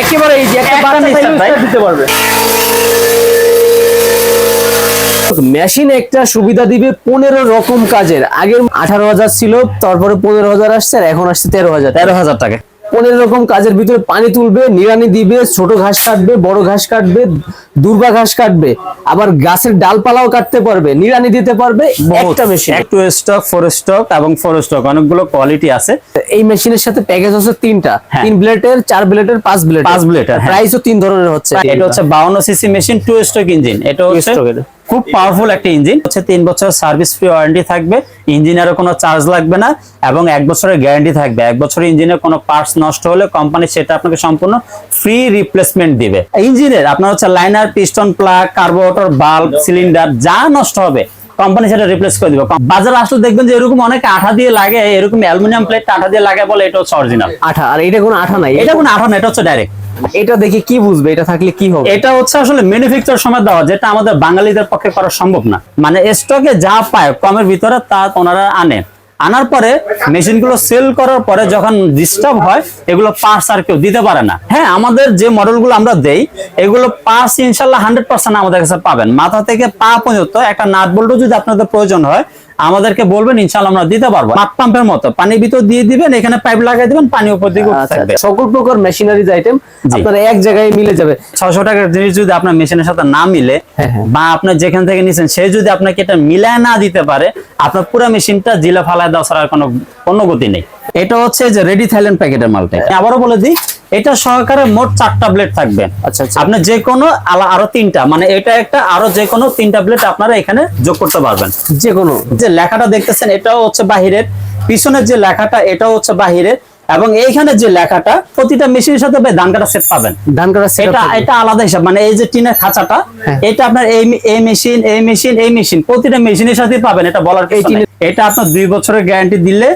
একেবারে ইজি একটা একটা বাচ্চা চাইলেও দিতে পারবে। মেশিন একটা সুবিধা দিবে পনেরো রকম কাজের। আগে আঠারো হাজার ছিল তারপরে পনেরো হাজার আসছে আর এখন আসছে তেরো হাজার। তেরো হাজার টাকা। পনেরো রকম কাজের ভিতরে পানি তুলবে নিড়ানি দিবে ছোট ঘাস কাটবে বড় ঘাস কাটবে দুর্বা ঘাস কাটবে। আবার গাছের ডালপালাও কাটতে পারবে নিড়ানি দিতে পারবে একটা মেশিন একটু স্টক ফোর স্টক এবং ফোর স্টক অনেকগুলো কোয়ালিটি আছে। এই মেশিনের সাথে প্যাকেজ হচ্ছে তিনটা। হ্যাঁ। তিন ব্লেডের চার ব্লেডের পাঁচ ব্লেড পাঁচ ব্লেডের, হ্যাঁ। প্রাইসও তিন ধরনের হচ্ছে এটা হচ্ছে বাউন্ন CC machine two stroke engine এটা হচ্ছে। খুব পাওয়ারফুল একটা ইঞ্জিন হচ্ছে তিন বছর সার্ভিস ফ্রি ওয়ারেন্টি থাকবে ইঞ্জিনেরও কোনো চার্জ লাগবে না এবং এক বছরের গ্যারান্টি থাকবে। এক বছরের ইঞ্জিনের কোনো পার্টস নষ্ট হলে কোম্পানি সেটা আপনাকে সম্পূর্ণ ফ্রি রিপ্লেসমেন্ট দিবে। ইঞ্জিনের আপনার হচ্ছে liner piston plug carburettor bulb cylinder যা নষ্ট হবে কোম্পানি সেটা রিপ্লেস করে দিবে। বাজারে আসলে দেখবেন যে এরকম অনেক আঠা দিয়ে লাগে এরকম অ্যালুমিনিয়াম প্লেট আঠা দিয়ে লাগে বলে এটা হচ্ছে অরিজিনাল আঠা আর এটা কোনো আঠা নাই। এটা কোনো আঠা না এটা হচ্ছে ডাইরেক্ট এটা দেখে কি বুঝবে? এটা থাকলে কি হবে? এটা হচ্ছে আসলে ম্যানুফ্যাকচার সময় দেওয়া, যেটা আমাদের বাঙালিদের পক্ষে করা সম্ভব না। মানে স্টকে যা পায়, কমের ভিতরে তা ওনারা আনে। আনার পরে মেশিনগুলো সেল করার পরে যখন ডিস্টার্ব হয়, এগুলো পার্টস আর কেউ দিতে পারে না। হ্যাঁ আমাদের যে মডেলগুলো আমরা দেই, এগুলো পার্টস ইনশাল্লাহ হান্ড্রেড পার্সেন্ট আমাদের কাছে পাবেন। মাথা থেকে পা পর্যন্ত একটা নাট বল্টু যদি আপনাদের প্রয়োজন হয় আমাদেরকে বলবেন ইনশাল্লাহ আমরা দিতে পারব। মাপ পাম্পের মতো পানির ভিতর দিয়ে দিবেন এখানে পাইপ লাগাই দিবেন পানি উপর দিকে থাকবে আচ্ছা। সকল প্রকার মেশিনারিজ আইটেম আপনার এক জায়গায় মিলে যাবে। ছশো টাকার জিনিস যদি আপনার মেশিনের সাথে না মিলে হ্যাঁ, হ্যাঁ। বা আপনার যেখান থেকে নিছেন সে যদি আপনাকে এটা মিলায় না দিতে পারে আপনার পুরো মেশিনটা জিলা ফালায় দেওয়া ছাড়া কোনো কোনো গতি নেই। এটা হচ্ছে যে রেডি থাইল্যান্ড প্যাকেটের মালটা আবারও বলে দিই এটা সহকারে মোট চারটা ব্লেড থাকবে। আচ্ছা, আচ্ছা। আপনি যে কোনো আরও তিনটা মানে এটা একটা আরও যে কোনো তিনটা ব্লেড আপনারা এখানে যোগ করতে পারবেন। যে কোনো। যে লেখাটা দেখতেছেন এটাও হচ্ছে বাহিরের। পিছনের যে লেখাটা এটাও হচ্ছে বাহিরের। এবং এইখানে যে লেখাটা প্রতিটা মেশিনের সাথে ভাই দান কাটা সেট পাবেন। ধান কাটা setup এটা এটা আলাদা হিসাব। মানে এই যে টিনের খাঁচাটা হ্যাঁ। এটা আপনার এই এই মেশিন এই মেশিন এই মেশিন প্রতিটা মেশিনের সাথে পাবেন এটা বলার এই এটা আপনার দুই বছরের গ্যারান্টি দিলে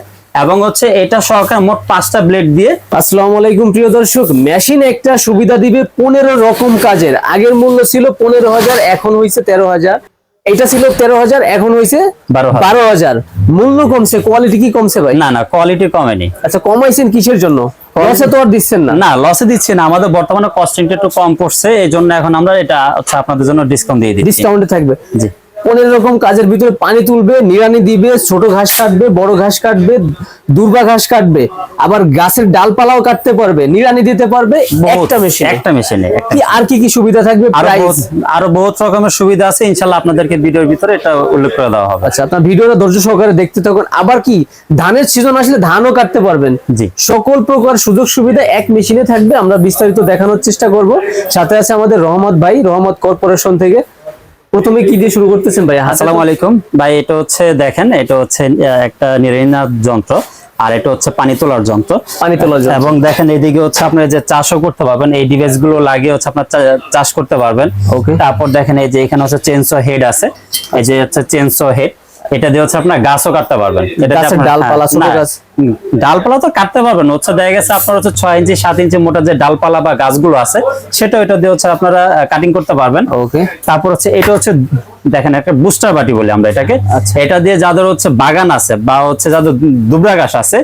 এবং হচ্ছে এটা সহকারে মোট পাঁচটা ব্লেড দিয়ে আসসালামু আলাইকুম প্রিয় দর্শক। মেশিন একটা সুবিধা দিবে পনেরো রকম কাজের। আগের মূল্য ছিল পনেরো হাজার এখন হয়েছে তেরো হাজার। এটা ছিল তেরো হাজার এখন হয়েছে 12,000 বারো হাজার। মূল্য কমছে কোয়ালিটি কি কমছে ভাই? না না কোয়ালিটি কমেনি। আচ্ছা কমাইছেন কিসের জন্য? লসে তো আর দিচ্ছেন না। না লসে দিচ্ছেন না আমাদের বর্তমানে কস্টিংটা একটু কম পড়ছে এই জন্য এখন আমরা এটা হচ্ছে আপনাদের জন্য ডিসকাউন্ট দিয়ে দিই ডিসকাউন্টে থাকবে। জি। পনেরো রকম কাজের ভিতরে পানি তুলবে নিড়ানি দিবে ছোট ঘাস কাটবে বড় ঘাস কাটবে দুর্বা ঘাস কাটবে আবার গাছের ডালপালাও কাটতে পারবে নিড়ানি দিতে পারবে একটা মেশিন একটা মেশিনে আর কি কি সুবিধা থাকবে? আরও বহুত রকমের সুবিধা আছে ইনশাল্লাহ আপনাদেরকে ভিডিওর ভিতরে এটা উল্লেখ করে দেওয়া হবে। আচ্ছা আপনার ভিডিওটা ধৈর্য সহকারে দেখতে থাকুন। আবার কি ধানের সিজন আসলে ধানও কাটতে পারবেন। জি। সকল প্রকার সুযোগ সুবিধা এক মেশিনে থাকবে আমরা বিস্তারিত দেখানোর চেষ্টা করব। সাথে আছে আমাদের রহমত ভাই রহমত কর্পোরেশন থেকে। প্রথমে কি দিয়ে শুরু করতেছেন ভাই আসসালামু আলাইকুম ভাই এটা হচ্ছে দেখেন এটা হচ্ছে একটা নিরেনার যন্ত্র আর এটা হচ্ছে পানি তোলার যন্ত্র পানি তোলার যন্ত্র। এবং দেখেন এইদিকে হচ্ছে আপনার যে চাষও করতে পারবেন এই ডিভাইসগুলো লাগিয়ে হচ্ছে আপনার চাষ করতে পারবেন Okay. তারপর দেখেন এই যে এখানে হচ্ছে চেনসো হেড আছে এই যে হচ্ছে চেনসো হেড এটা দিয়ে হচ্ছে আপনার গাছও কাটতে পারবেন এটা গাছের ডালপালা, হ্যাঁ, ছোট গাছ। ডালপালা তো কাটতে পারবেন হচ্ছে দেখা গেছে আপনার হচ্ছে ছয় ইঞ্চি সাত ইঞ্চি মোটা যে ডালপালা বা গাছগুলো আছে সেটা এটা দিয়ে হচ্ছে আপনারা কাটিং করতে পারবেন। ওকে তারপর হচ্ছে এটা হচ্ছে দেখেন একটা বুস্টার বাটি বলি আমরা এটাকে। আচ্ছা। এটা দিয়ে যাদের হচ্ছে বাগান আছে বা হচ্ছে যাদের দুবরা গাছ আছে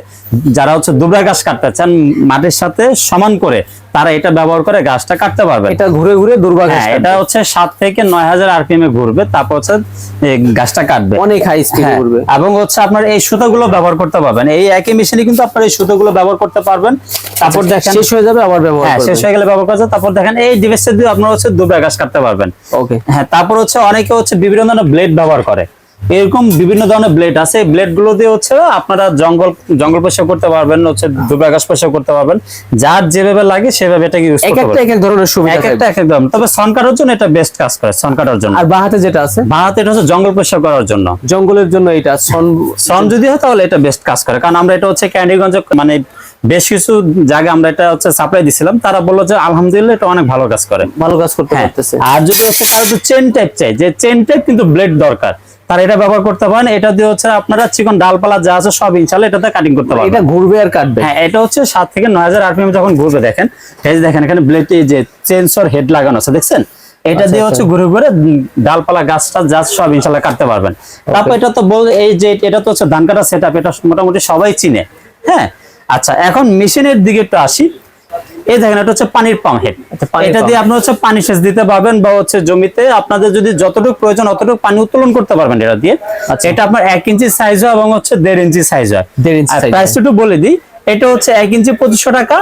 যারা হচ্ছে দুবরা গাছ কাটতে চান মাটির সাথে সমান করে তারা এটা ব্যবহার করে গাছটা কাটতে পারবে এটা ঘুরে ঘুরে দুর্বা ঘাস হ্যাঁ এটা হচ্ছে সাত থেকে নয় হাজার আরপিএম এ ঘুরবে তারপর হচ্ছে গাছটা কাটবে। অনেক হাই স্পিডে হ্যাঁ, ঘুরবে। এবং হচ্ছে আপনার এই সুতাগুলো ব্যবহার করতে পারবেন। এই একই মেশিনে কিন্তু আপনার এই সুতোগুলো ব্যবহার করতে পারবেন। তারপর দেখেন শেষ হয়ে যাবে আবার ব্যবহার হ্যাঁ শেষ হয়ে গেলে ব্যবহার করা তারপর দেখেন এই ডিভাইসটা দিয়ে আপনারা হচ্ছে দুবরা গাছ কাটতে পারবেন। ওকে হ্যাঁ তারপর হচ্ছে অনেকে হচ্ছে বিভিন্ন ধরনের ব্লেড ব্যবহার করে। এরকম বিভিন্ন ধরনের ব্লেড আছে। এই ব্লেডগুলো দিয়ে হচ্ছে আপনারা জঙ্গল জঙ্গল পরিষ্কার করতে পারবেন হচ্ছে দুবরা গাছ পরিষ্কার করতে পারবেন। যার যেভাবে লাগে সেভাবে এটাকে ইউজ করতে পারবেন। এক এক ধরনের সুবিধা এক একটা এক এক দাম তবে সন কাটার জন্য এটা বেস্ট কাজ করে সন কাটার জন্য। আর বাহাতে যেটা আছে? ভারত এটা হচ্ছে জঙ্গল পরিষ্কার করার জন্য। জঙ্গলের জন্য এটা সন সন যদি হয় তাহলে এটা বেস্ট কাজ করে। কারণ আমরা এটা হচ্ছে ক্যান্ডিগঞ্জ মানে বেশ কিছু জায়গা আমরা এটা হচ্ছে সাপ্লাই দিছিলাম। তারা বলল যে আলহামদুলিল্লাহ এটা অনেক ভালো কাজ করে। ভালো কাজ করতে হ্যাঁ, পারতেছে। আর যদি হচ্ছে কারও চেন টাইপ চাই যে চেন টাইপ কিন্তু ব্লেড দরকার। তারা এটা ব্যবহার করতে পারেন। এটা দিয়ে হচ্ছে আপনারা চিকন ডালপালা যা আছে সব ইনশাল্লাহ এটাতে কাটিং করতে পারবেন। এটা ঘুরবে আর কাটবে। হ্যাঁ এটা হচ্ছে সাত থেকে নয় হাজার আরপিএম যখন ঘুরবে দেখেন। এই দেখেন এখানে ব্লেড যে চেন্সর হেড লাগানো আছে দেখছেন? এটা দিয়ে হচ্ছে ঘুরে ঘুরে ডালপালা গাছটা যা সব ইনশাল্লাহ কাটতে পারবেন। তারপর এটা তো বল এই যে এটা তো হচ্ছে ধান কাটা সেট এটা মোটামুটি সবাই চিনে। হ্যাঁ আচ্ছা এখন মেশিনের দিকে একটু আসি। এই দেখেন এটা হচ্ছে পানির পাম্প হেড আচ্ছা, এটা দিয়ে আপনি হচ্ছে পানি সেচ দিতে পারবেন বা হচ্ছে জমিতে আপনাদের যদি যতটুকু প্রয়োজন অতটুকু পানি উত্তোলন করতে পারবেন এটা দিয়ে। আচ্ছা। এটা আপনার এক ইঞ্চি সাইজ হয় এবং হচ্ছে দেড় ইঞ্চি সাইজ হয়। দেড় ইঞ্চি প্রাইস প্রাইসটা একটু বলে দিই এটা হচ্ছে এক ইঞ্চি পঁচিশশো টাকা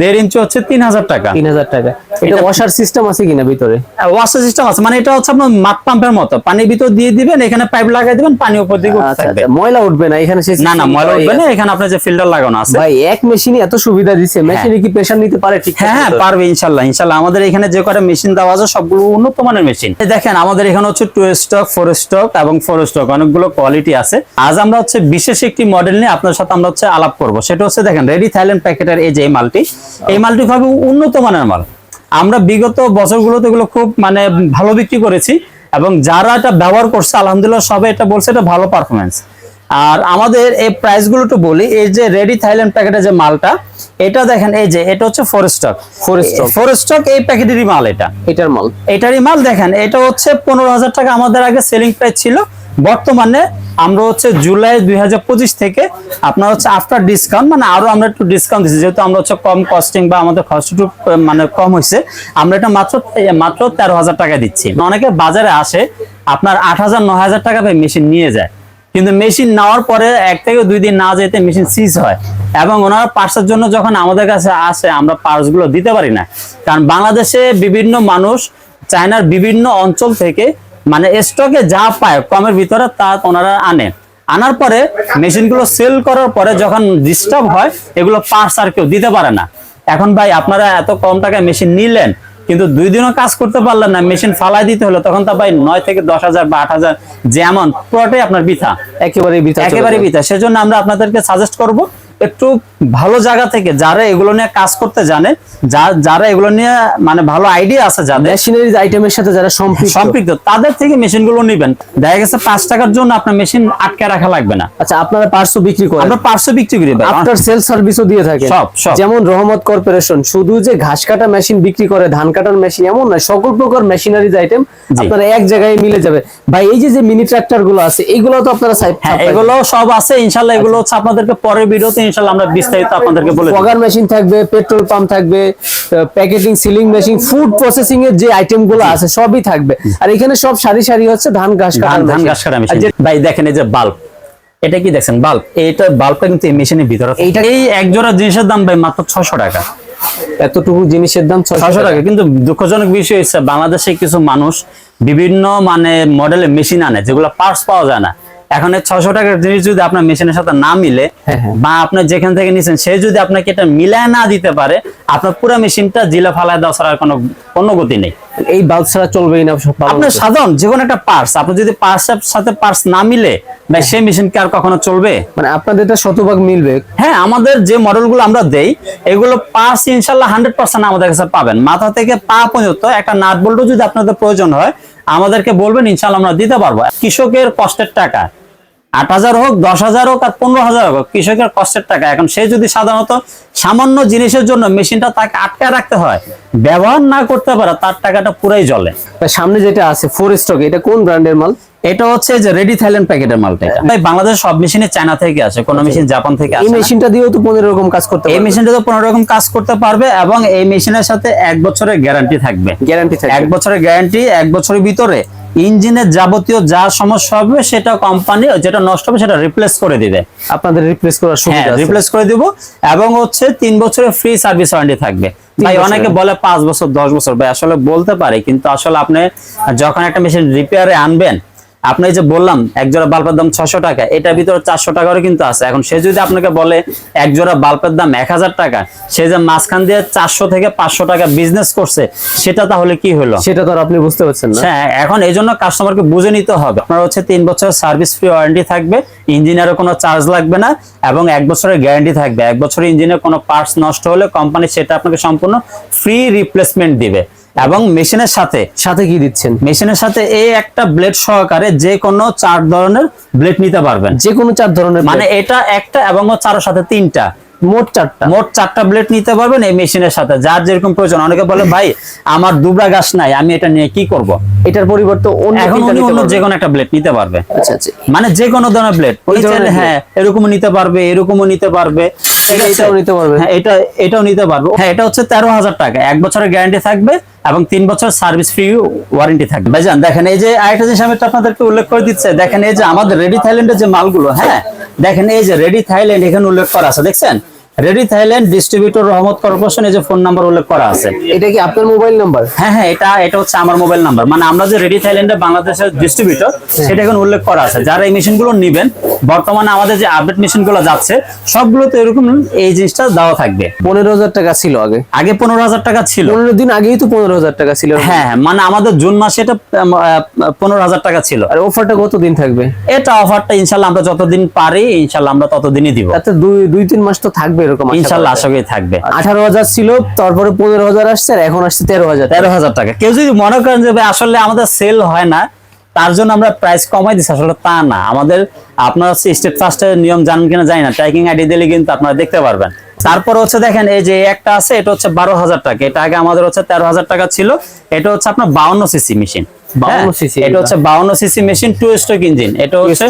দেড় ইঞ্চি হচ্ছে তিন হাজার টাকা। তিন হাজার টাকা। এটা ওয়াশার সিস্টেম আছে কিনা ভিতরে? ওয়াশার সিস্টেম আছে। মানে এটা হচ্ছে আপনার মাঠ পাম্পের মতো। পানির ভিতর দিয়ে দিবেন এখানে পাইপ দিবেন পানি উপর দিকে আচ্ছা থাকবে। আচ্ছা ময়লা উঠবে না এখানে না না ময়লা উঠবে না এখানে আপনার যে ফিল্টার লাগানো আছে। ভাই এক মেশিনে এত সুবিধা দিচ্ছে মেশিনে কি প্রেসার নিতে পারে ঠিক হ্যাঁ হ্যাঁ পারবে ইনশাল্লাহ ইনশাল্লাহ। আমাদের এখানে যে কটা মেশিন দেওয়া আছে সবগুলো উন্নত মানের মেশিন দেখেন আমাদের এখানে হচ্ছে টু স্টক ফোর স্টক এবং ফোর স্টক অনেকগুলো কোয়ালিটি আছে। আজ আমরা হচ্ছে বিশেষ একটি মডেল নিয়ে আপনার সাথে আমরা হচ্ছে আলাপ করব। সেটা হচ্ছে দেখেন রেডি থাইল্যান্ড প্যাকেটের এই যে মালটি এই মালটি খুবই উন্নত মানের মাল। আমরা বিগত বছরগুলোতে এগুলো খুব মানে ভালো বিক্রি করেছি এবং যারা এটা ব্যবহার করছে আলহামদুলিল্লাহ সবাই এটা বলছে এটা ভালো পারফরমেন্স আর আমাদের এই প্রাইসগুলো একটু বলি এই যে রেডি থাইল্যান্ড প্যাকেটের যে মালটা এটা দেখেন এই যে এটা হচ্ছে four stroke Four stock। Four stroke এই প্যাকেটেরই মাল এটা। এটার মাল। এটারই মাল দেখেন এটা হচ্ছে পনেরো হাজার টাকা আমাদের আগে সেলিং প্রাইস ছিল। বর্তমানে আমরা হচ্ছে জুলাই দুই হাজার পঁচিশ থেকে আপনার হচ্ছে আফটার ডিসকাউন্ট মানে আরও আমরা একটু ডিসকাউন্ট দিচ্ছি যেহেতু আমরা হচ্ছে কম কস্টিং বা আমাদের খরচ একটু মানে কম হয়েছে আমরা এটা মাত্র মাত্র তেরো হাজার টাকা দিচ্ছি। অনেকে বাজারে আসে, আপনার আট হাজার, নয় হাজার টাকা পেয়ে মেশিন নিয়ে যায়। কিন্তু মেশিন নেওয়ার পরে এক থেকে দুই দিন না যেতে মেশিন সিজ হয়। এবং ওনারা পার্সের জন্য যখন আমাদের কাছে আসে, আমরা পার্সগুলো দিতে পারি না। কারণ বাংলাদেশে বিভিন্ন মানুষ, চায়নার বিভিন্ন অঞ্চল থেকে মানে স্টকে যা পায় কমের ভিতরে তা ওনারা আনে। আনার পরে মেশিনগুলো সেল করার পরে যখন ডিস্টার্ব হয় এগুলো পার্স আর কেউ দিতে পারে না। এখন ভাই আপনারা এত কম টাকায় মেশিন নিলেন কিন্তু দুই দিনও কাজ করতে পারলেন না মেশিন ফালাই দিতে হলো তখন তো ভাই নয় থেকে দশ হাজার বা আট হাজার যেমন পুরোটাই আপনার বৃথা। একেবারে বিতা একেবারে বিতা সেজন্য আমরা আপনাদেরকে সাজেস্ট করব একটু ভালো জায়গা থেকে যারা এগুলো নিয়ে কাজ করতে জানে যারা এগুলো নিয়ে মানে ভালো আইডিয়া আছে যাদের মেশিনারিজ আইটেমের সাথে যারা সম্পৃক্ত। তাদের থেকে মেশিনগুলো নিবেন। দেখা গেছে পাঁচ টাকার জন্য আপনার মেশিন আটকে রাখা লাগবে না। আচ্ছা আপনারা পার্সও বিক্রি করেন। আমরা পার্শ্ব বিক্রি করি। আফটার সেল সার্ভিসও দিয়ে থাকে। যেমন রহমত কর্পোরেশন শুধু যে ঘাস কাটা মেশিন বিক্রি করে ধান কাটার মেশিন এমন না সকল প্রকার মেশিনারিজ আইটেম আপনারা এক জায়গায় মিলে যাবে। ভাই এই যে যে মিনি ট্রাক্টরগুলো আছে এইগুলো তো আপনারা হ্যাঁ এগুলো সব আছে ইনশাল্লাহ এগুলো হচ্ছে আপনাদেরকে পরের ভিডিওতে ইনশাল্লাহ আমরা বিস্তারিত আপনাদেরকে বলে ফগার মেশিন থাকবে পেট্রোল পাম্প থাকবে packeting sealing machine food processing এর যে আইটেম আছে সবই থাকবে। আর এখানে সব সারি সারি হচ্ছে ধান ঘাস ধান ধান ঘাস কাটা মেশিন ভাই দেখেন এই যে বাল্ব এটা কি দেখছেন? বাল্ব এইটা বাল্বটা কিন্তু এই মেশিনের ভিতরে থাকে। এইটা- এই এক জোড়া জিনিসের দাম ভাই মাত্র ছশো টাকা। এতটুকু জিনিসের দাম ছশো ছশো টাকা। টাকা। কিন্তু দুঃখজনক বিষয় হচ্ছে বাংলাদেশে কিছু মানুষ বিভিন্ন মানে মডেলের মেশিন আনে যেগুলো পার্টস পাওয়া যায় না। এখন এই ছশো টাকার জিনিস যদি আপনার মেশিনের সাথে না মিলে হ্যাঁ, হ্যাঁ। বা আপনি যেখান থেকে নিছেন সে যদি আপনাকে এটা মিলায় না দিতে পারে আপনার পুরো মেশিনটা জিলা ফালায় দেওয়া ছাড়া কোনো কোনো গতি নেই। এই বাল্ব ছাড়া চলবেই না আপনার সাধারণ যে কোনো একটা পার্টস আপনি যদি পার্টসের সাথে পার্টস না মিলে ভাই সেই মেশিন কি আর কখনো চলবে? মানে আপনাদের এটা শতভাগ মিলবে। হ্যাঁ আমাদের যে মডেলগুলো আমরা দেই এগুলো পার্টস ইনশাল্লাহ হান্ড্রেড পার্সেন্ট আমাদের কাছে পাবেন। মাথা থেকে পা পর্যন্ত একটা নাট বল্টু যদি আপনাদের প্রয়োজন হয় আমাদেরকে বলবেন ইনশাল্লাহ আমরা দিতে পারব। কৃষকের কষ্টের টাকা। আট হাজার হোক দশ হাজার হোক আর পনেরো হাজার হোক কৃষকের কষ্টের টাকা। এখন সে যদি সাধারণত সামান্য জিনিসের জন্য মেশিনটা তাকে আটকায় রাখতে হয় ব্যবহার না করতে পারে তার টাকাটা পুরাই জলে সামনে যেটা আছে ফোর স্টক এটা কোন ব্র্যান্ডের মাল? এটা হচ্ছে যে রেডি থাইল্যান্ড প্যাকেটের মালটা এটা। ভাই বাংলাদেশ সব মেশিনে চায়না থেকে আসে কোন মেশিন জাপান থেকে এই আসে না। মেশিনটা দিয়েও তো পনেরো রকম কাজ করতে এই মেশিনটা তো পনেরো রকম কাজ করতে পারবে এবং এই মেশিনের সাথে এক বছরের গ্যারান্টি থাকবে। গ্যারান্টি এক বছরের গ্যারান্টি এক বছরের ভিতরে ইঞ্জিনের যাবতীয় যা সমস্যা হবে সেটা কোম্পানি যেটা নষ্ট হবে সেটা রিপ্লেস করে দিবে। আপনাদের রিপ্লেস করার হ্যাঁ সুবিধা আছে। রিপ্লেস করে দিব এবং হচ্ছে তিন বছরের ফ্রি সার্ভিস ওয়ারেন্টি থাকবে। ভাই অনেকে বলে পাঁচ বছর দশ বছর। ভাই আসলে বলতে পারে কিন্তু আসলে আপনি যখন একটা মেশিন রিপেয়ারে আনবেন আপনি যে বললাম এক জোড়া বাল্বের দাম ছশো টাকা এটার ভিতরে চারশো টাকারও কিন্তু আছে। এখন সে যদি আপনাকে বলে এক জোড়া বাল্বের দাম এক হাজার টাকা সে যে মাঝখান দিয়ে চারশো থেকে পাঁচশো টাকা বিজনেস করছে সেটা তাহলে কি হলো? সেটা তো আপনি বুঝতে পারছেন না। হ্যাঁ এখন এই জন্য কাস্টমারকে বুঝে নিতে হবে। আপনার হচ্ছে তিন বছরের সার্ভিস ফ্রি ওয়ারেন্টি থাকবে ইঞ্জিনিয়ারের কোনো চার্জ লাগবে না এবং এক বছরের গ্যারান্টি থাকবে। এক বছরের ইঞ্জিনের কোনো পার্টস নষ্ট হলে কোম্পানি সেটা আপনাকে সম্পূর্ণ ফ্রি রিপ্লেসমেন্ট দিবে। এবং মেশিনের সাথে সাথে কি দিচ্ছেন? মেশিনের সাথে এই একটা ব্লেড সহকারে যে কোনো চার ধরনের ব্লেড নিতে পারবেন। যে কোনো চার ধরনের মানে এটা একটা এবং চারোর সাথে তিনটা। মোট চারটা। মোট চারটা ব্লেড নিতে পারবেন এই মেশিনের সাথে। যার যেরকম প্রয়োজন। অনেকে বলে ভাই আমার দুবরা গাছ নাই আমি এটা নিয়ে কি করব? এটার পরিবর্তে অন্য এখন উনি অন্য। যে কোনো একটা ব্লেড নিতে পারবে। আচ্ছা আচ্ছা। মানে যে কোনো ধরনের ব্লেড হ্যাঁ এরকমও নিতে পারবে এরকমও নিতে পারবে। এটাও নিতে পারবে। হ্যাঁ এটা এটাও নিতে পারবে। হ্যাঁ এটা হচ্ছে তেরো হাজার টাকা। এক বছরের গ্যারান্টি থাকবে। এবং তিন বছর সার্ভিস ফ্রি ওয়ারেন্টি থাকবে। ভাইজান, দেখেন এই যে আরেকটা জিনিস আমি তো আপনাদেরকে উল্লেখ করে দিচ্ছে, দেখেন এই যে আমাদের রেডি থাইল্যান্ডের যে মালগুলো হ্যাঁ? দেখেন এই যে রেডি থাইল্যান্ড এখানে উল্লেখ করা আছে, দেখছেন? Ready Thailand distributor Rahmat corporation এই যে ফোন নাম্বার উল্লেখ করা আছে। এটা কি আপনার মোবাইল নাম্বার হ্যাঁ হ্যাঁ এটা এটা হচ্ছে আমার মোবাইল নাম্বার মানে আমরা যে রেডি থাইল্যান্ডে বাংলাদেশের ডিস্ট্রিবিউটর সেটা এখন উল্লেখ করা আছে। যারা এই মেশিনগুলো নেবেন বর্তমানে আমাদের যে আপডেট মেশিনগুলো যাচ্ছে সবগুলোতে এরকম এই জিনিসটা দেওয়া থাকবে। পনেরো হাজার টাকা ছিল আগে। আগে পনেরো হাজার টাকা ছিল। পনেরো দিন আগেই তো পনেরো হাজার টাকা ছিল। হ্যাঁ হ্যাঁ, মানে আমাদের জুন মাসে এটা পনেরো হাজার টাকা ছিল। আর অফারটা কত দিন থাকবে? এটা অফারটা ইনশাল্লাহ আমরা যতদিন পারি ইনশাল্লাহ আমরা ততদিনই দিব। তাতে দুই দুই তিন মাস তো থাকবে। এরকম আশা ইনশাল্লাহ আশা করি থাকবে। যায়। আঠারো হাজার ছিল তারপরে পনেরো হাজার আসছে আর এখন আসছে তেরো হাজার তেরো হাজার টাকা। কেউ যদি মনে করেন যে আসলে আমাদের সেল হয় না তার জন্য আমরা প্রাইস কমাই দিচ্ছি আসলে তা না। আমাদের আপনার হচ্ছে স্টেট ফার্স্টের নিয়ম জানেন কিনা জানি না। ট্র্যাকিং আইডি দিলে কিন্তু আপনারা দেখতে পারবেন। তারপর হচ্ছে দেখেন এই যে একটা আছে এটা হচ্ছে বারো হাজার টাকা। এটা আগে আমাদের হচ্ছে তেরো হাজার টাকা ছিল। এটা হচ্ছে আপনার বাউন্ন সিসি মেশিন 52 cc এটা হচ্ছে বাউন্ন CC machine two stroke engine এটা হচ্ছে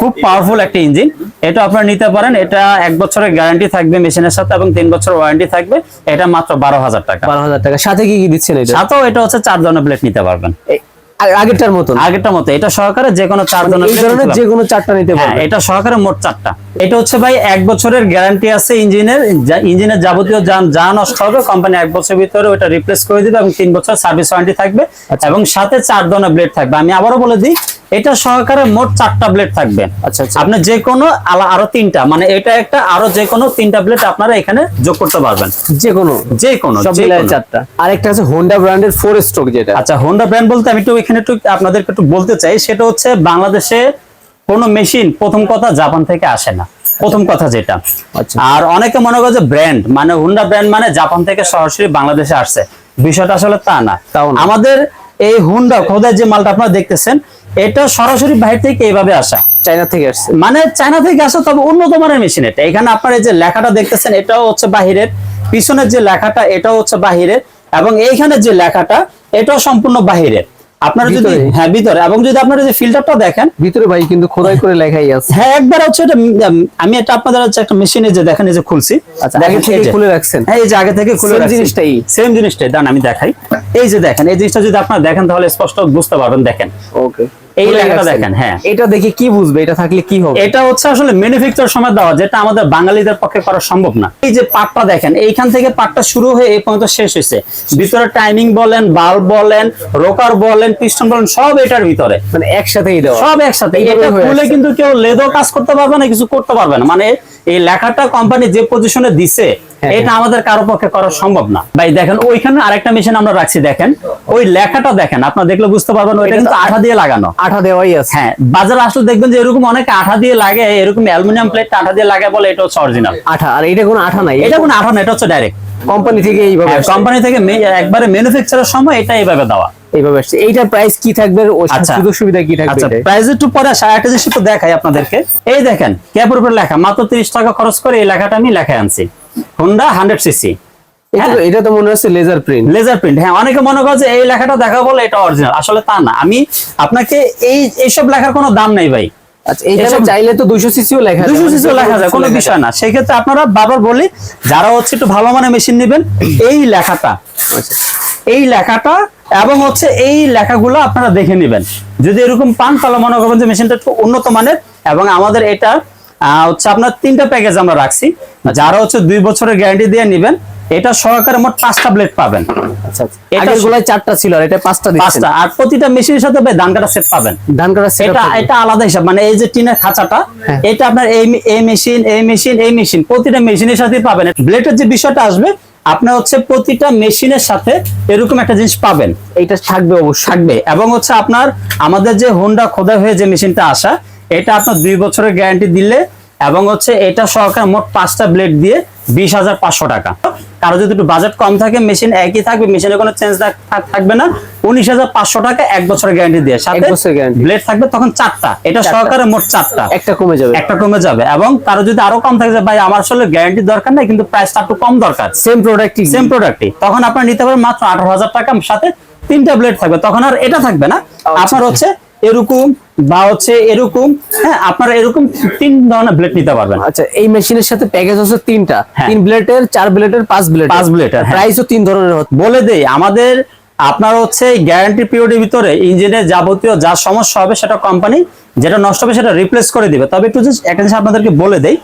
খুব পাওয়ারফুল একটা ইঞ্জিন এটা আপনারা নিতে পারেন এটা এক বছরের গ্যারান্টি থাকবে মেশিনের সাথে এবং তিন বছর ওয়ারেন্টি থাকবে। এটা মাত্র বারো হাজার টাকা। বারো হাজার টাকা। সাথে কি কি দিচ্ছেন এটা? সাথেও এটা হচ্ছে চার ধরনের প্লেট নিতে পারবেন। আগেরটার মতন? আগেরটা মতো। এটা সহকারে যে কোনো চার মানে ধরনের plate ধরনের যে কোনো চারটা নিতে হ্যাঁ পারবে এটা সহকারে মোট চারটা। এটা হচ্ছে ভাই এক বছরের গ্যারান্টি আছে ইঞ্জিনের। ইঞ্জিনের যাবতীয় যা যা নষ্ট হবে কোম্পানি এক বছরের ভিতরে ওটা রিপ্লেস করে দিবে এবং তিন বছর সার্ভিস ওয়ারেন্টি থাকবে আচ্ছা। এবং সাথে চার ধরনের ব্লেড থাকবে। আমি আবারও বলে দিই এটা সহকারে মোট চারটা ব্লেড থাকবে। আচ্ছা আচ্ছা। আপনি যে কোনো আরও তিনটা মানে এটা একটা আরও যে কোনো তিনটা ব্লেড আপনারা এখানে যোগ করতে পারবেন। যে কোনো যে কোনো। চারটা। আরেকটা আছে হোন্ডা ব্র্যান্ডের ফোর স্ট্রোক যেটা। আচ্ছা হোন্ডা ব্র্যান্ড বলতে আমি একটু এখানে একটু আপনাদেরকে একটু বলতে চাই সেটা হচ্ছে বাংলাদেশে কোনো মেশিন প্রথম কথা জাপান থেকে আসে না। প্রথম কথা যেটা। আচ্ছা। আর অনেকে মনে করে যে ব্র্যান্ড মানে হুন্ডা ব্র্যান্ড মানে জাপান থেকে সরাসরি বাংলাদেশে আসছে। বিষয়টা আসলে তা না। আমাদের এই হুন্ডা খোদার যে মালটা আপনারা দেখতেছেন এটা সরাসরি বাইরে থেকে এইভাবে আসা। চায়না থেকে আসছে। মানে চায়না থেকে আসা তবে উন্নত মানের মেশিন এটা। এখানে আপনার এই যে লেখাটা দেখতেছেন এটাও হচ্ছে বাহিরের। পিছনের যে লেখাটা এটাও হচ্ছে বাহিরের। এবং এইখানে যে লেখাটা এটাও সম্পূর্ণ বাহিরের। আপনারা যদি হ্যাঁ ভিতরে। এবং যদি আপনারা যে ফিল্টারটা দেখেন ভিতরে ভাই কিন্তু খোদাই করে লেখাই আছে। হ্যাঁ একবার হচ্ছে এটা আমি এটা আপনাদের হচ্ছে একটা মেশিনে যে দেখেন এই যে খুলছি। আচ্ছা, আগে থেকে খুলে রাখছেন? হ্যাঁ এই যে আগে থেকে খুলে রাখছেন রাখছি। জিনিসটাই? সেম জিনিসটাই। দাঁড়ান আমি দেখাই। এই যে দেখেন এই জিনিসটা যদি আপনারা দেখেন তাহলে স্পষ্ট বুঝতে পারবেন দেখেন। ওকে এই লেখাটা দেখেন, হ্যাঁ। এটা দেখে কি বুঝবে? এটা থাকলে কি হবে? এটা হচ্ছে আসলে ম্যানুফ্যাকচার সময় দেওয়া যেটা আমাদের বাঙালিদের পক্ষে করা সম্ভব না। এই যে পাটটা দেখেন এইখান থেকে পাটটা শুরু হয়ে এই পর্যন্ত শেষ হয়েছে। ভিতরে টাইমিং বলেন বাল্ব বলেন রোকার বলেন পিস্টন বলেন সব এটার ভিতরে। মানে একসাথেই দেওয়া। সব একসাথে। এটা খুলে কিন্তু কেউ লেদও কাজ করতে পারবে না কিছু করতে পারবে না। মানে এই লেখাটা কোম্পানি যে পজিশনে দিছে এটা আমাদের কারও পক্ষে করা সম্ভব না। ভাই দেখেন ওইখানে আরেকটা মেশিন আমরা রাখছি দেখেন। ওই লেখাটা দেখেন আপনারা দেখলে বুঝতে পারবেন ওইটা কিন্তু আঠা দিয়ে লাগানো। আঠা দেওয়াই আছে। হ্যাঁ বাজারে আসলে দেখবেন যে এরকম অনেক আঠা দিয়ে লাগে এরকম অ্যালুমিনিয়াম প্লেট আঠা দিয়ে লাগে বলে এটা হচ্ছে অরিজিনাল আঠা আর এটা কোনো আঠা নাই? এটা কোনো আঠা না এটা হচ্ছে ডাইরেক্ট কোম্পানি থেকে এইভাবে কোম্পানি থেকে একবারে ম্যানুফ্যাকচারের সময় এটা এইভাবে দেওয়া। এইভাবে আসছে। এইটার প্রাইস কি থাকবে? ও আচ্ছা। সুযোগ সুবিধা কি থাকবে আচ্ছা? প্রাইস একটু পরে একটা জিনিস একটু দেখাই আপনাদেরকে। এই দেখেন ক্যাপের উপর লেখা মাত্র তিরিশ টাকা খরচ করে এই লেখাটা আমি লেখায় আনছি। হোন্ডা হান্ড্রেড সিসি এটা তো- মনে হচ্ছে লেজার প্রিন্ট লেজার প্রিন্ট হ্যাঁ অনেকে মনে করে যে এই লেখাটা দেখা বলে এটা অরিজিনাল আসলে তা না। আমি আপনাকে এই এইসব লেখার কোনো দাম নেই ভাই। আচ্ছা এইখানে এসব- চাইলে তো 200 সিসিও লেখা দুশো সিসিও লেখা যায় কোনো বিষয় না। সেক্ষেত্রে আপনারা বারবার বলি যারা হচ্ছে একটু ভালো মানের মেশিন নেবেন এই লেখাটা। এই লেখাটা এবং হচ্ছে এই লেখাগুলো আপনারা দেখে নেবেন। যদি এরকম পান তাহলে মনে করবেন যে মেশিনটা একটু উন্নত মানের এবং আমাদের এটা হচ্ছে আপনার তিনটা প্যাকেজ আমরা রাখছি। যারা হচ্ছে দুই বছরের গ্যারান্টি দিয়ে নেবেন এটা সহকারে মোট পাঁচটা ব্লেড পাবেন। এটা আগের গুলায় চারটা ছিল আর এটা পাঁচটা পাঁচটা। আর প্রতিটা মেশিনের সাথে ভাই ধান কাটা সেট পাবেন। ধান কাটা সেট এটা এটা আলাদা হিসাব। মানে এই যে টিনের খাঁচাটা হ্যাঁ। এটা আপনার এই এই মেশিন এই মেশিন এই মেশিন প্রতিটা মেশিনের সাথে পাবেন। ব্লেডের যে বিষয়টা আসবে আপনার হচ্ছে প্রতিটা মেশিনের সাথে এরকম একটা জিনিস পাবেন। এইটা থাকবে অবশ্যই। থাকবে। এবং হচ্ছে আপনার আমাদের যে হোন্ডা খোদা হয়ে যে মেশিনটা আসা এটা আপনার দুই বছরের গ্যারান্টি দিলে এবং হচ্ছে এটা সহকারে মোট পাঁচটা ব্লেড দিয়ে বিশ হাজার পাঁচশো টাকা। কারও যদি একটু বাজেট কম থাকে মেশিন একই থাকবে মেশিনে কোনো চেঞ্জ থাকবে না। উনিশ হাজার পাঁচশো টাকা এক বছরের গ্যারান্টি দিয়ে। সাথে ব্লেড থাকবে তখন চারটা। এটা। সহকারে মোট চারটা। একটা কমে যাবে। একটা কমে যাবে। এবং কারও যদি আরও কম থাকে ভাই আমার আসলে গ্যারান্টি দরকার নাই কিন্তু প্রাইসটা একটু কম দরকার। সেম প্রোডাক্ট সেম প্রোডাক্টই তখন আপনার নিতে পারেন মাত্র আঠারো হাজার টাকার সাথে তিনটা ব্লেড থাকবে। তখন আর এটা থাকবে না। আপনার হচ্ছে এরকম বা হচ্ছে এরকম হ্যাঁ আপনারা এরকম তিন ধরনের ব্লেড নিতে পারবেন। আচ্ছা এই মেশিনের সাথে প্যাকেজ হচ্ছে তিনটা। হ্যাঁ। তিন ব্লেডের চার ব্লেডের পাঁচ ব্লেড পাঁচ ব্লেডের, হ্যাঁ। প্রাইসও তিন ধরনের বলে দেই আমাদের আপনার হচ্ছে গ্যারান্টি পিরিয়ডের ভিতরে ইঞ্জিনের যাবতীয় যা সমস্যা হবে সেটা কোম্পানি যেটা নষ্ট হবে সেটা রিপ্লেস করে দিবে। তবে একটু just একটা জিনিস আপনাদেরকে বলে দেই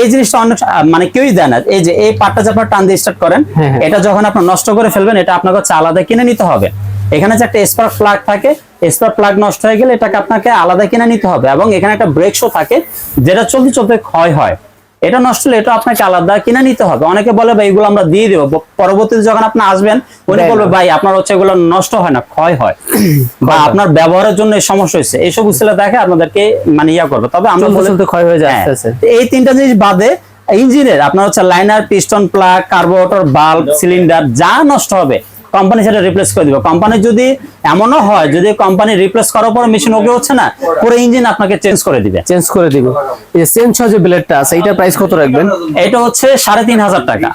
এই জিনিসটা অনেক মানে কেউই দেয় না। এই যে এই পার্টটা যে আপনার টান দিয়ে স্টার্ট করেন হ্যাঁ, হ্যাঁ। এটা যখন আপনার নষ্ট করে ফেলবেন এটা আপনাকে হচ্ছে আলাদা কিনে নিতে হবে। এখানে যে একটা স্পার্ক প্লাগ থাকে স্পার্ক প্লাগ নষ্ট হয়ে গেলে এটাকে আপনাকে আলাদা কিনে নিতে হবে এবং এখানে একটা ব্রেক শো থাকে যেটা চলতে চলতে ক্ষয় হয়। এটা নষ্ট হলে এটা আপনাকে আলাদা কিনে নিতে হবে। অনেকে বলে ভাই এগুলো আমরা দিয়ে দেবো। পরবর্তীতে যখন আপনি আসবেন উনি বলবে ভাই আপনার হচ্ছে এগুলো নষ্ট হয় না ক্ষয় হয়। বা আপনার ব্যবহারের জন্য এই সমস্যা হয়েছে। এইসব উচিলা দেখে আপনাদেরকে মানে ইয়া করবে। তবে আমরা বলে- চলতে ক্ষয় হয়ে যায় হ্যাঁ, আস্তে। এই তিনটা জিনিস বাদে ইঞ্জিনের আপনার হচ্ছে liner piston plug carburettor bulb cylinder যা নষ্ট হবে কোম্পানি সেটা রিপ্লেস করে দিবে। কোম্পানি যদি এমনও হয় যদি কোম্পানি রিপ্লেস করার পর মেশিন ওকে হচ্ছে না পুরো ইঞ্জিন আপনাকে চেঞ্জ করে দিবে। চেঞ্জ করে দিব। এই চেঞ্জ হওয়া যে ব্লেডটা আছে এইটার প্রাইস কত রাখবেন? এটা হচ্ছে সাড়ে তিন হাজার টাকা।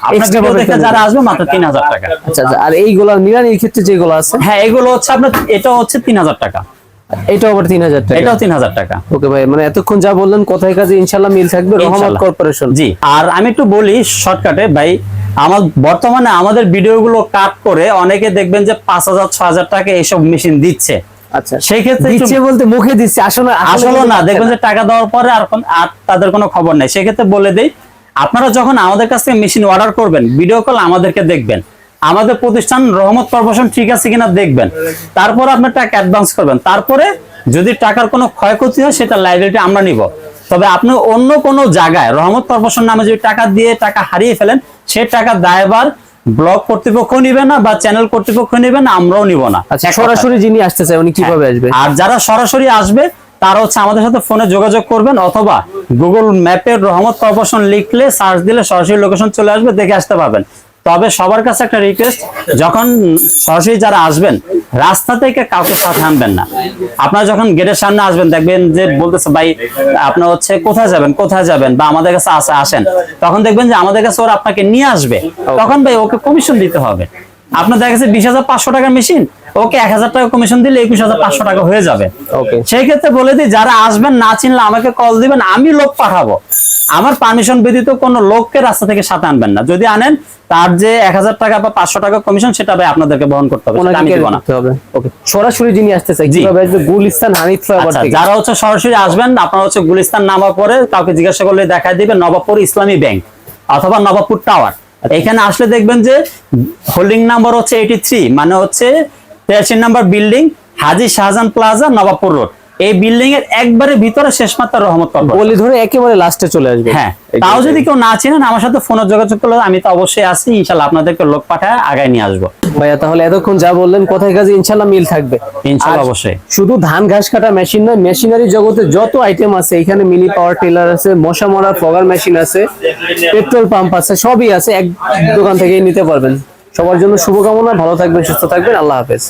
পাবে দেখে যারা আসবে মাত্র তিন হাজার টাকা। আচ্ছা আচ্ছা আর এইগুলা নিরানির ক্ষেত্রে যেগুলো আছে? হ্যাঁ এগুলো হচ্ছে আপনার এটা হচ্ছে তিন হাজার টাকা। এটাও আবার তিন হাজার টাকা? এটাও তিন হাজার টাকা। ওকে ভাই মানে এতক্ষণ যা বললেন কোথায় কাজে ইনশাল্লাহ মিল থাকবে। রহমত কর্পোরেশন। জি আর আমি একটু বলি শর্টকাটে ভাই আমার বর্তমানে আমাদের ভিডিওগুলো কাট করে অনেকে দেখবেন যে পাঁচ হাজার ছ হাজার টাকা এইসব মেশিন দিচ্ছে। আচ্ছা। সেই ক্ষেত্রে দিচ্ছে বলতে মুখে দিচ্ছে আসলে আসলে না দেখবেন যে টাকা দেওয়ার পরে আর আর তাদের কোনো খবর নেই। সেক্ষেত্রে বলে দেই আপনারা যখন আমাদের কাছ থেকে মেশিন অর্ডার করবেন ভিডিও কল আমাদেরকে দেখবেন। আমাদের প্রতিষ্ঠান রহমত কর্পোরেশন ঠিক আছে কিনা দেখবেন। তারপর আপনার টাকা অ্যাডভান্স করবেন। তারপরে যদি টাকার কোনো ক্ষয়ক্ষতি হয় সেটা লাইবিলিটি আমরা নিব। তবে আপনি অন্য কোনো জায়গায় রহমত কর্পোরেশন নামে যদি টাকা দিয়ে টাকা হারিয়ে ফেলেন সে টাকা দায়বার ব্লক কর্তৃপক্ষ নিবে না বা চ্যানেল কর্তৃপক্ষ নিবে না আমরাও নিব না। আচ্ছা সরাসরি যিনি আসতে চায় উনি কীভাবে আসবে? আর যারা সরাসরি আসবে তারা হচ্ছে আমাদের সাথে ফোনে যোগাযোগ করবেন অথবা গুগল ম্যাপের রহমত কর্পোরেশন লিখলে সার্চ দিলে সরাসরি লোকেশন চলে আসবে দেখে আসতে পারবেন। তবে সবার কাছে একটা রিকোয়েস্ট যখন সরাসরি যারা আসবেন রাস্তা থেকে কাউকে সাথে আনবেন না। আপনারা যখন গেটের সামনে আসবেন দেখবেন যে বলতেছে ভাই আপনার হচ্ছে কোথায় যাবেন কোথায় যাবেন? বা আমাদের কাছে আসে আসেন। তখন দেখবেন যে আমাদের কাছে ওরা আপনাকে নিয়ে আসবে। তখন ভাই ওকে কমিশন দিতে হবে। আপনার দেখা গেছে বিশ হাজার পাঁচশো টাকার মেশিন ওকে এক হাজার টাকা কমিশন দিলে একুশ হাজার পাঁচশো টাকা হয়ে যাবে। ওকে সেই ক্ষেত্রে বলে দিই যারা আসবেন না চিনলে আমাকে কল দিবেন আমি লোক পাঠাবো। আমার পারমিশন ব্যতীত কোনো লোককে রাস্তা থেকে সাথে আনবেন না। যদি আনেন তার যে এক হাজার টাকা বা পাঁচশো টাকা কমিশন সেটা ভাই আপনাদেরকে বহন করতে হবে। আমি দিব না। সরাসরি যিনি আসতে আসবে গুলিস্তান হানিফ আচ্ছা যারা হচ্ছে সরাসরি আসবেন আপনারা হচ্ছে গুলিস্তান নামার পরে কাউকে জিজ্ঞাসা করলে দেখা দিবে নবাবপুর ইসলামী ব্যাংক অথবা নবাবপুর টাওয়ার। এখানে আসলে দেখবেন যে হোল্ডিং নাম্বার হচ্ছে এইটি থ্রি মানে হচ্ছে তেরাশি number building Haji Shahjahan plaza Nawabpur road. এই বিল্ডিং এর একবারে ভিতরে শেষ মাত্রা রহমত বলি ধরে একেবারে লাস্টে চলে আসবে। হ্যাঁ তাও যদি কেউ না চিনেন আমার সাথে ফোনে যোগাযোগ করলে আমি তো অবশ্যই আসি ইনশাল্লাহ আপনাদেরকে লোক পাঠায় আগায় নিয়ে আসব। ভাইয়া তাহলে এতক্ষণ যা বললেন কোথায় কাজে ইনশাল্লাহ মিল থাকবে। অবশ্যই। শুধু ধান ঘাস কাটা মেশিন নয় মেশিনারি জগতে যত আইটেম আছে এখানে মিনি পাওয়ার টিলার আছে মশা মরা ফগার মেশিন আছে পেট্রোল পাম্প আছে সবই আছে এক দোকান থেকেই নিতে পারবেন। সবার জন্য শুভকামনা ভালো থাকবেন সুস্থ থাকবেন আল্লাহ হাফেজ।